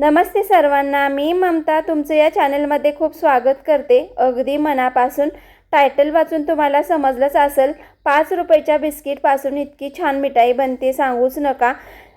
नमस्ते सर्वांना मी ममता तुमचं या चॅनलमध्ये खूप स्वागत करते. अगदी मनापासून टायटल वाचून तुम्हाला समजलंच असेल पाच रुपयाच्या बिस्किटपासून इतकी छान मिठाई बनते सांगूच नका.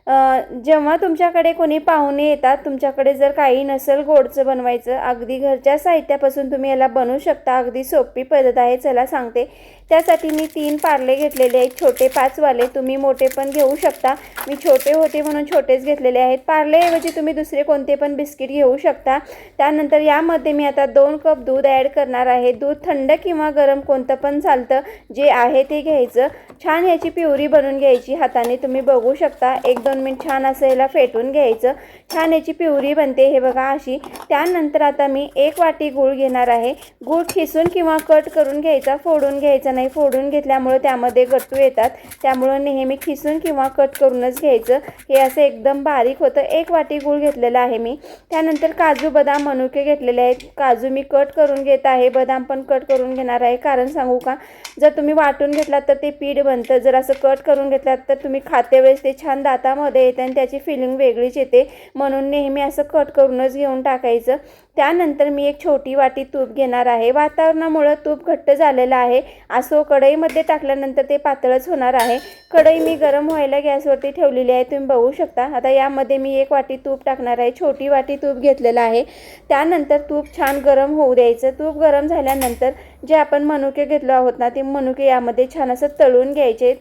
जेव्हा तुमच्याकडे कोणी पाहुणे येतात तुमच्याकडे जर काही नसेल गोडचं बनवायचं अगदी घरच्या साहित्यापासून तुम्ही याला बनवू शकता अगदी सोपी पद्धत आहे चला सांगते. त्यासाठी मी तीन पार्ले घेतलेले आहेत छोटे पाचवाले तुम्ही मोठे पण घेऊ शकता. मी छोटे होते म्हणून छोटेच घेतलेले आहेत. पार्लेऐवजी तुम्ही दुसरे कोणते पण बिस्किट घेऊ शकता. त्यानंतर यामध्ये मी आता दोन कप दूध ॲड करणार आहे. दूध थंड किंवा गरम कोणतं पण चालतं जे आहे ते घ्यायचं. छान ह्याची प्युरी बनवून घ्यायची हाताने तुम्ही बघू शकता. एक दोन मिनिट छान असं याला फेटून घ्यायचं. छान याची पिवरी बनते हे बघा अशी. त्यानंतर आता मी एक वाटी गूळ घेणार आहे. गूळ खिसून किंवा कट करून घ्यायचा फोडून घ्यायचा नाही. फोडून घेतल्यामुळं त्यामध्ये गट्टू येतात. त्यामुळं नेहमी खिसून किंवा कट करूनच घ्यायचं. हे असं एकदम बारीक होतं. एक वाटी गूळ घेतलेला आहे मी. त्यानंतर काजू बदाम मनुके घेतलेले आहेत. काजू मी कट करून घेत आहे. बदाम पण कट करून घेणार आहे. कारण सांगू का? जर तुम्ही वाटून घेतलात तर ते पीठ बनतं. जर असं कट करून घेतलात तर तुम्ही खाते वेळेस ते छान मध्ये येते आणि त्याची फिलिंग वेगळीच येते. म्हणून नेहमी असं कट करूनच घेऊन टाकायचं. त्यानंतर मी एक छोटी वाटी तूप घेणार आहे. वातावरणामुळं तूप घट्ट झालेलं आहे. असो कढईमध्ये टाकल्यानंतर ते पातळच होणार आहे. कढई मी गरम व्हायला गॅसवरती ठेवलेली आहे तुम्ही बघू शकता. आता यामध्ये मी एक वाटी तूप टाकणार आहे छोटी वाटी तूप घेतलेलं आहे. त्यानंतर तूप छान गरम होऊ द्यायचं. तूप गरम झाल्यानंतर जे आपण मनुके घेतलो आहोत ना ते मनुके यामध्ये छान असं तळून घ्यायचे.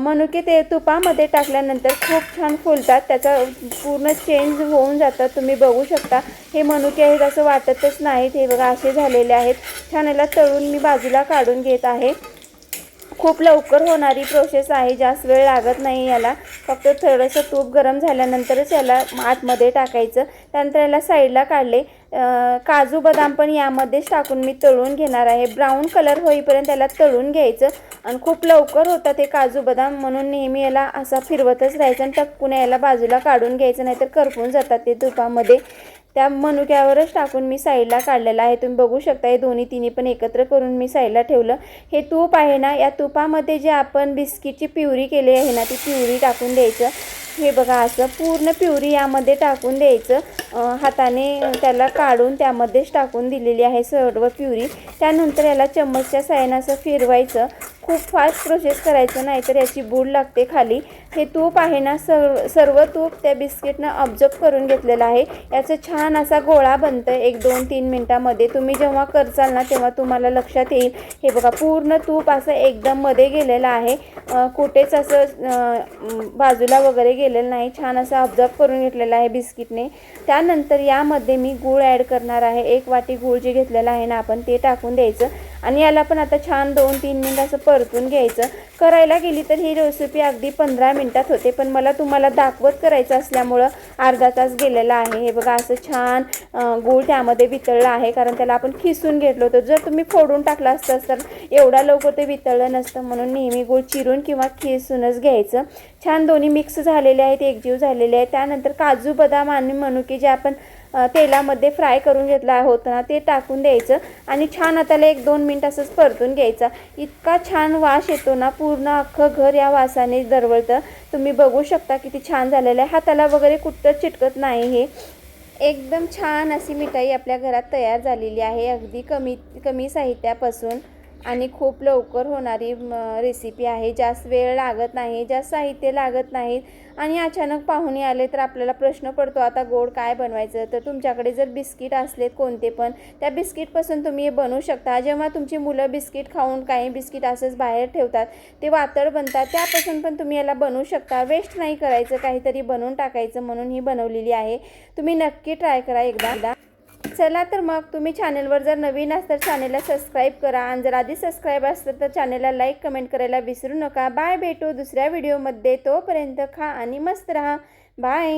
मनुके ते तुपामध्ये टाकल्यानंतर खूप छान फुलतात. त्याचा पूर्ण चेंज होऊन जातात तुम्ही बघू शकता. हे मनुके आहेत असं वाटतच नाहीत. हे बघा असे झालेले आहेत. छान याला तळून मी बाजूला काढून घेत आहे. खूप लवकर होणारी प्रोसेस आहे. जास्त वेळ लागत नाही याला. फक्त थोडंसं तूप गरम झाल्यानंतरच याला आतमध्ये टाकायचं. त्यानंतर याला साईडला काढले. काजू बदाम पण यामध्येच टाकून मी तळून घेणार आहे. ब्राऊन कलर होईपर्यंत त्याला तळून घ्यायचं. आणि खूप लवकर होतं ते काजू बदाम. म्हणून नेहमी याला असा फिरवतच राहायचं आणि टपकून याला बाजूला काढून घ्यायचं. नाहीतर करपून जातात ते तुपामध्ये. त्या मनुक्यावरच टाकून मी साईडला काढलेलं आहे. तुम्ही बघू शकता हे दोन्ही तिन्ही पण एकत्र करून मी साईडला ठेवलं. हे तूप आहे ना या तुपामध्ये जे आपण बिस्किटची प्युरी केली आहे ना ती प्युरी टाकून द्यायचं. हे बघा असं पूर्ण प्युरी यामध्ये टाकून द्यायचं. हाताने त्याला काढून त्यामध्येच टाकून दिलेली आहे सर्व प्युरी. त्यानंतर याला चम्मचच्या साह्यानं असं फिरवायचं. खूप फास्ट प्रोसेस करायचं नाहीतर याची बूड लागते खाली. हे तूप आहे ना सर्व सर्व तूप त्या बिस्किटनं ऑब्झर्व करून घेतलेलं आहे. याचं छान असा गोळा बनतं एक दोन तीन मिनटामध्ये. तुम्ही जेव्हा करचाल ना तेव्हा तुम्हाला लक्षात येईल. हे बघा पूर्ण तूप असं एकदम मध्ये गेलेलं आहे. कुठेच असं बाजूला वगैरे गेलेलं नाही. छान असं ऑब्झर्व करून घेतलेलं आहे बिस्किटने. त्यानंतर यामध्ये मी गूळ ॲड करणार आहे. एक वाटी गूळ जे घेतलेलं आहे ना आपण ते टाकून द्यायचं. आणि याला पण आता छान दोन तीन मिनिट असं परतून घ्यायचं. करायला गेली तर ही रेसिपी अगदी पंधरा मिनटात होते पण मला तुम्हाला दाखवत करायचं असल्यामुळं अर्धा तास गेलेला आहे. हे बघा असं छान गूळ त्यामध्ये वितळलं आहे कारण त्याला आपण खिसून घेतलं होतं. जर तुम्ही फोडून टाकलं असतं तर एवढा लवकर ते वितळलं नसतं. म्हणून नेहमी गूळ चिरून किंवा खिसूनच घ्यायचं. छान दोन्ही मिक्स झालेले आहेत एकजीव झालेले आहेत. त्यानंतर काजू बदाम आणि मनुके जे आपण तेलामध्ये फ्राय करून घेतला होता ना ते टाकून द्यायचं आणि छान आता एक दोन मिनिट असंच परतून घ्यायचा. इतका छान वास येतो ना पूर्ण अख्खं घर या वासाने दरवळतं. तुम्ही बघू शकता किती छान झालेलं आहे. हाताला वगैरे कुठं चिटकत नाही हे. एकदम छान अशी मिठाई आपल्या घरात तयार झालेली आहे. अगदी कमी कमी साहित्यापासून. आणि खूप लवकर होणारी रेसिपी आहे. जास्त वेळ लागत नाही जास्त साहित्य लागत नाहीत आणि अचानक पाहुणे आले तर आपल्याला प्रश्न पडतो आता गोड काय बनवायचं? तर तुमच्याकडे जर बिस्किट असलेत कोणते पण त्या बिस्किटपासून तुम्ही हे बनवू शकता. जेव्हा तुमची मुलं बिस्किट खाऊन काही बिस्किट असंच बाहेर ठेवतात ते वातळ बनतात त्यापासून पण तुम्ही याला बनवू शकता. वेस्ट नाही करायचं काहीतरी बनवून टाकायचं म्हणून ही बनवलेली आहे. तुम्ही नक्की ट्राय करा एकदा एकदा. चला तर मग तुम्ही चॅनलवर जर नवीन असाल तर चॅनलला सबस्क्राईब करा. आणि जर आधी सबस्क्राईब असतं तर चॅनलला लाईक कमेंट करायला विसरू नका. बाय भेटू दुसऱ्या व्हिडिओमध्ये. तोपर्यंत खा आणि मस्त राहा. बाय.